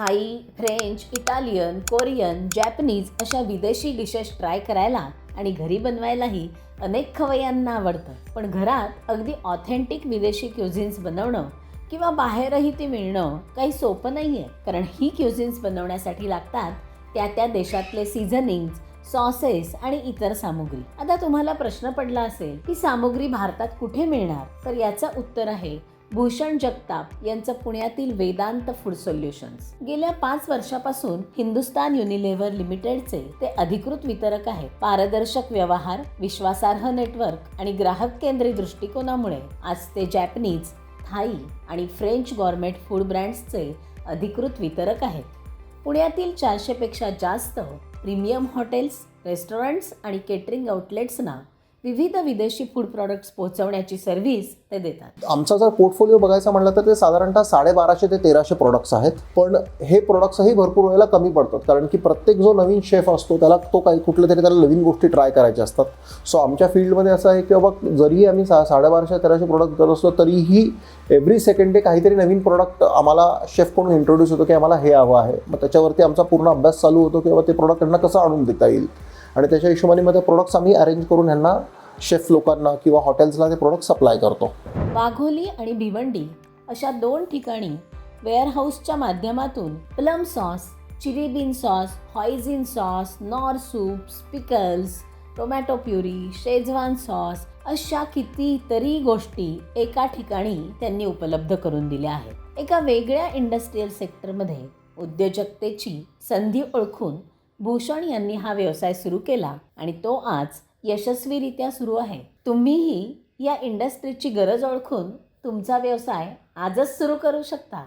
Thai French Italian Korean Japanese अशा विदेशी dishes try करायला आणि घरी बनवायलाही अनेक खवय्यांना आवडतं. पण घरात अगदी ऑथेंटिक विदेशी क्युझिन्स बनवणं किंवा बाहेरही ती मिळणं काही सोपं नाही आहे कारण ही क्युझिन्स बनवण्यासाठी लागतात त्या त्या देशातले सीझनिंग्स सॉसेस आणि इतर सामुग्री. आता तुम्हाला प्रश्न पडला असेल की सामुग्री भारतात कुठे मिळणार? तर याचं उत्तर आहे भूषण जगताप यांचं पुण्यातील वेदांत फूड सोल्युशन्स. गेल्या पाच वर्षापासून हिंदुस्तान युनिलेव्हर लिमिटेडचे ते अधिकृत वितरक आहेत. पारदर्शक व्यवहार विश्वासार्ह नेटवर्क आणि ग्राहक केंद्रीय दृष्टिकोनामुळे आज ते जॅपनीज थाई आणि फ्रेंच गॉर्मेट फूड ब्रँड्सचे अधिकृत वितरक आहेत. पुण्यातील चारशेपेक्षा जास्त प्रीमियम हॉटेल्स रेस्टॉरंट्स आणि केटरिंग आउटलेट्सना विविध विदेशी फूड प्रॉडक्ट्स पोहोचवण्याची सर्व्हिस ते देतात. आमचा जर पोर्टफोलिओ बघायचा म्हटलं तर ते साधारणतः साडेबाराशे ते तेराशे प्रोडक्ट्स आहेत. पण हे प्रोडक्ट्सही भरपूर वेळेला कमी पडतात. कारण की प्रत्येक जो नवीन शेफ असतो त्याला तो काही कुठल्या तरी त्याला नवीन गोष्टी ट्राय करायच्या असतात. सो आमच्या फील्डमध्ये असं आहे की बाबा जरी आम्ही सा साडेबाराशे तेराशे प्रोडक्ट करत असलो तरीही एव्हरी सेकंड डे काहीतरी नवीन प्रोडक्ट आम्हाला शेफकडून इंट्रोड्यूस होतो की आम्हाला हे हवं आहे. मग त्याच्यावरती आमचा पूर्ण अभ्यास चालू होतो की बाबा ते प्रोडक्ट त्यांना कसं आणून देता येईल. आणि त्याच्या हिशोबाने मग ते प्रोडक्ट्स आम्ही अरेंज करून ह्यांना शेफ लोकांना किंवा हॉटेल्सला ते प्रोडक्ट सप्लाय करतो. वाघोली आणि भिवंडी अशा दोन ठिकाणी वेअरहाऊसच्या माध्यमातून plum sauce chilli bean sauce hoisin sauce Knorr soup pickles tomato puree schezwan sauce अशा कितीतरी गोष्टी एका ठिकाणी त्यांनी उपलब्ध करून दिल्या आहेत. एका वेगळ्या इंडस्ट्रीयल सेक्टरमध्ये उद्योजकतेची संधी ओळखून भूषण यांनी हा व्यवसाय सुरू केला आणि तो आज यशस्वीरित्या सुरू आहे. तुम्हीही या इंडस्ट्रीची गरज ओळखून तुमचा व्यवसाय आजच सुरू करू शकता.